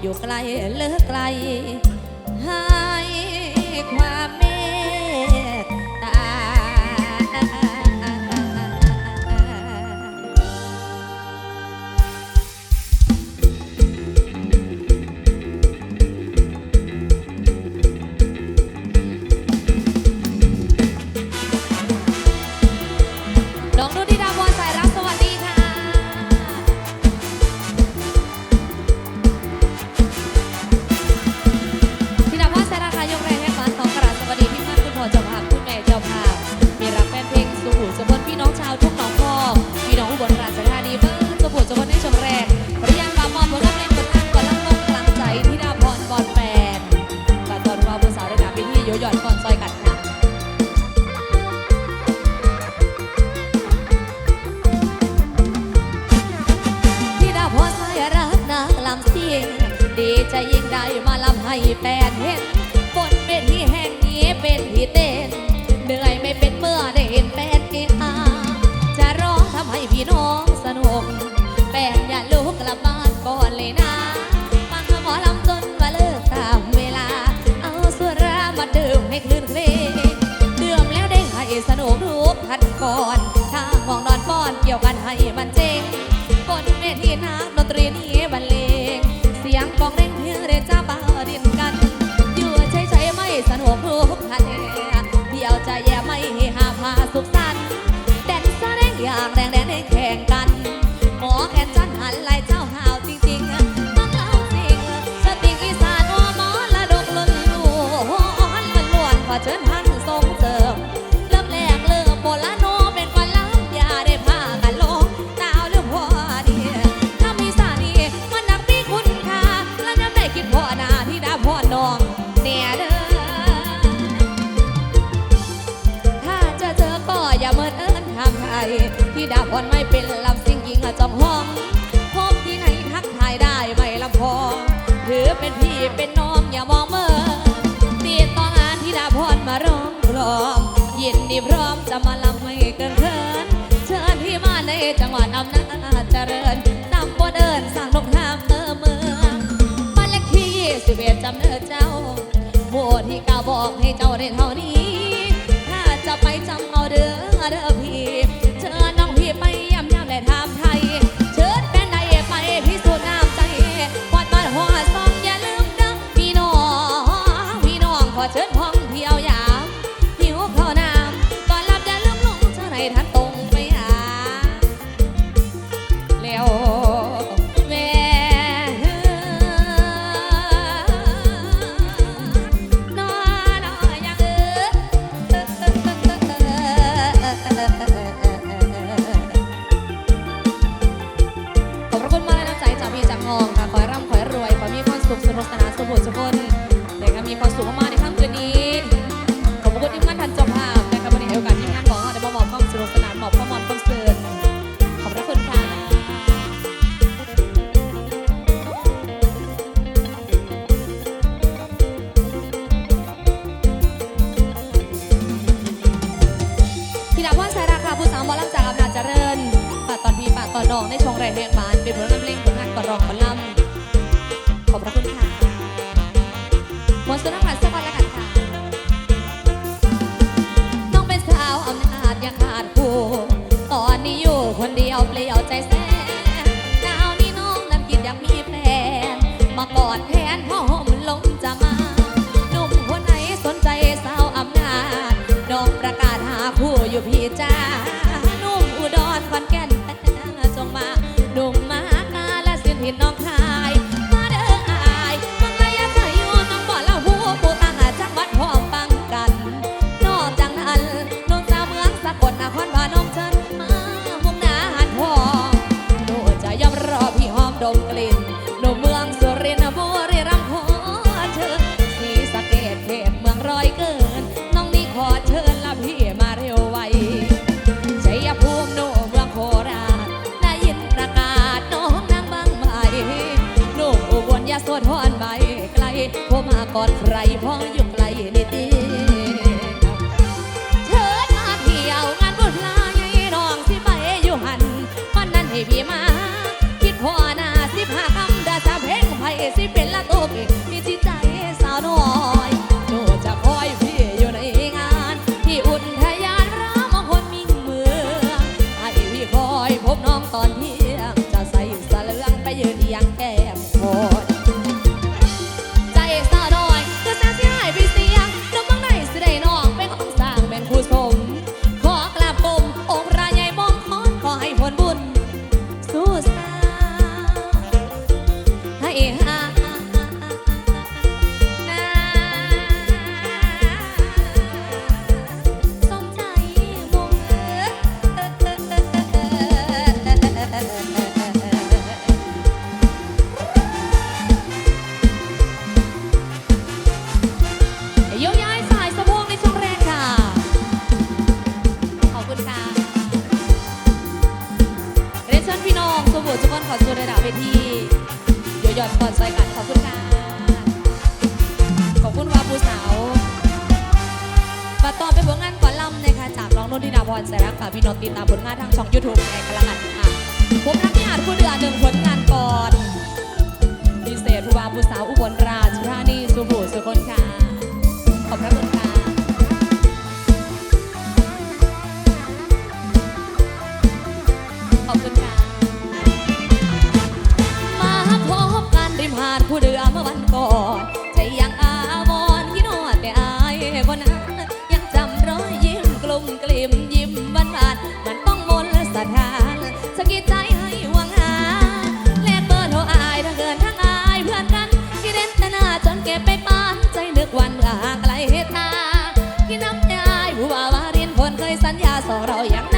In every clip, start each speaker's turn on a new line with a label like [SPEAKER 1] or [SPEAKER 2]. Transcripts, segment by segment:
[SPEAKER 1] อยู่ไกลเลิกไกลให้ความเมต แฟนเห็นบนเวทีแห่งนี้เป็นที่เต้นเหนื่อยไม่เป็นเมื่อได้เห็นแฟนเออาจะร้องทำให้พี่น้องสนุกแฟนอย่าลุกกลับบ้านก่อนเลยนะฟังหมอลำจนว่าเลิกตามเวลา เอาสุรามาดื่มให้คลื่นเครงดื่มแล้วได้ให้สนุกทุกทันก่อนถ้าห่วงนอนป้อนเกี่ยวกันให้มันเจ อเป็นพี่เป็นน้องอย่ามองเมื่อติดต่องานที่ดาพรมาร้องกลอมยินดีพร้อมจะมาลำไม่เกินเคินเชิญที่มาในจังหวัดอำนาจเจริญตามปเดินสร้างนกทามเมื่อเมืองบ้านเลขที่21จำเนิดเจ้าหมู่ที่กาบอกให้เจ้าได้เท่านี้ ถ้าจะไปจำเอาเด้อเด้อพี่ ในช่องไรกแหกบาน เป็นผลงานเพลงผลงานก่อนรองกระลำขอบพระคุณค่ะหมวลสุนทรภัณฑ์สักวันละกันค่ะน้องเป็นสาวอำนาจอย่าขาดผู้ตอนนี้อยู่คนเดียวเปลี่ยวใจแสนดาวนี้น้องนั้นคิดอยากมีแฟนมากอดแทนพ่อ มดมกลิ่นหนูเมืองสุรินทร์บุรีรัมย์ขอเชิญสีสะเกดเขตเมืองร้อยเกิน น้องนี่ขอเชิญละพี่มาเร็วไวชัยภูมิโนเมืองโคราชได้ยินประกาศน้องนางบางไหมหนุ่มอุบลยาโสธรไปไกลโทรมาก่อนใครพ่ออยู่ไอนซอยกันขอบคุณค่ะ ขอบคุณว่าผู้สาวบัดตอนไปผลงานก่อนลำนะคะจากน้องนุ่นธิดาพรแสรักค่ะพี่นนท์ติดตามผลงานทางช่องยูทูบในกระลัสค่ะผมรักพี่อาจคุณเดือน ญญาสองเรายัง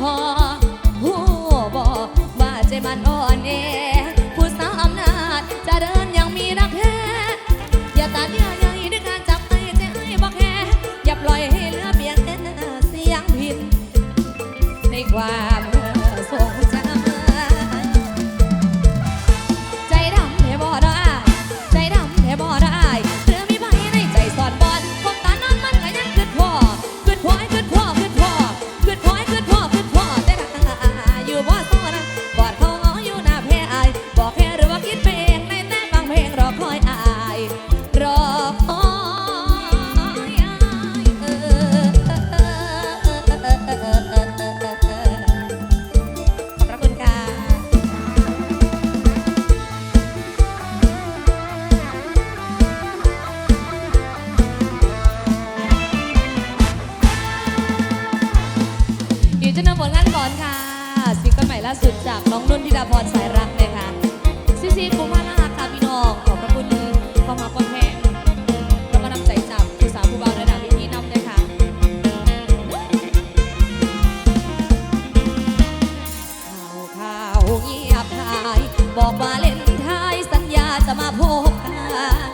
[SPEAKER 1] พอหูบอกว่าใจมันอ่อนแอาพรสายรักเลยค่ะซีซีกุมารนาค่ะพี่น้องขอบพระคุณความหาความแพงแล้วก็นำใจจับคุณสาวผู้บ่าวระดับพี่ๆนำเลยค่ะข่าวข่าวเงียบหายบอกว่าเล่นทายสัญญาจะมาพบกัน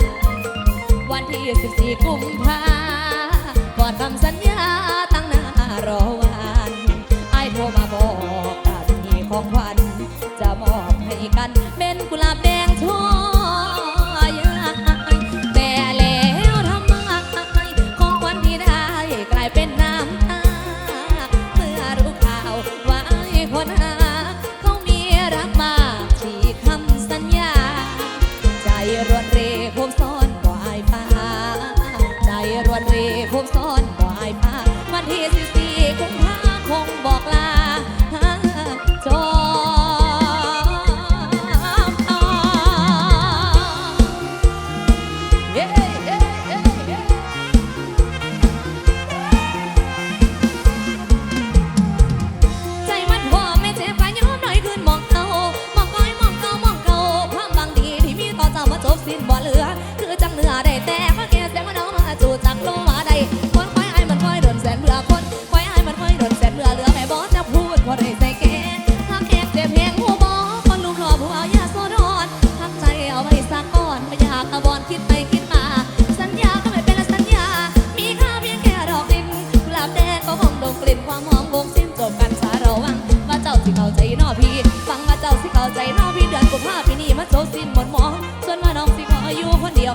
[SPEAKER 1] วันที่ 14 กุมภาก่อนคำสัญญาตั้งหน้ารอ จ้าสิเข้าใจน้าพี่เดือนกุมภาพี่นี่มันโจสิ้นหมดหมองส่วนมาน้องสิขออยู่คนเดียว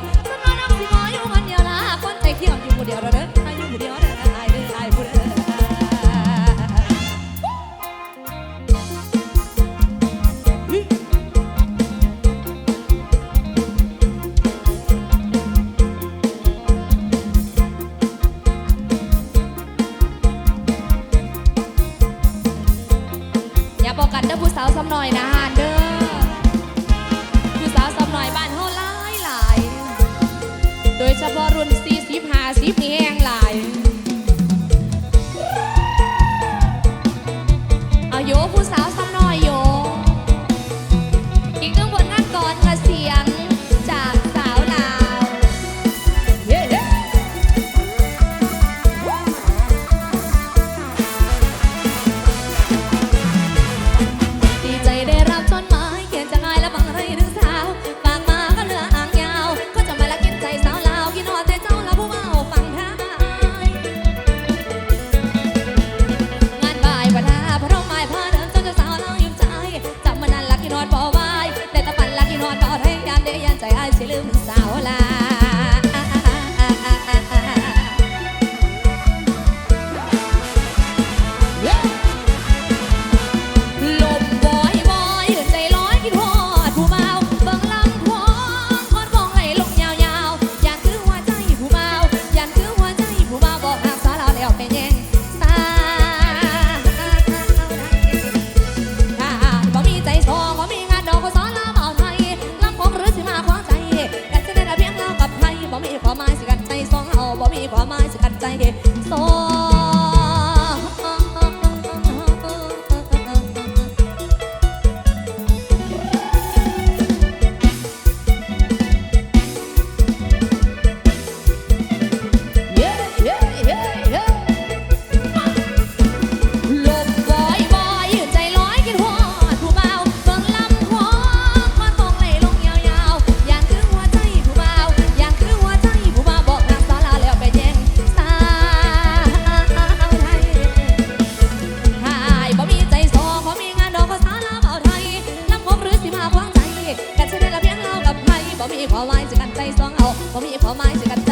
[SPEAKER 1] อไม้สิกันใจสองเอาบ่มีขอไม้สิกันใจ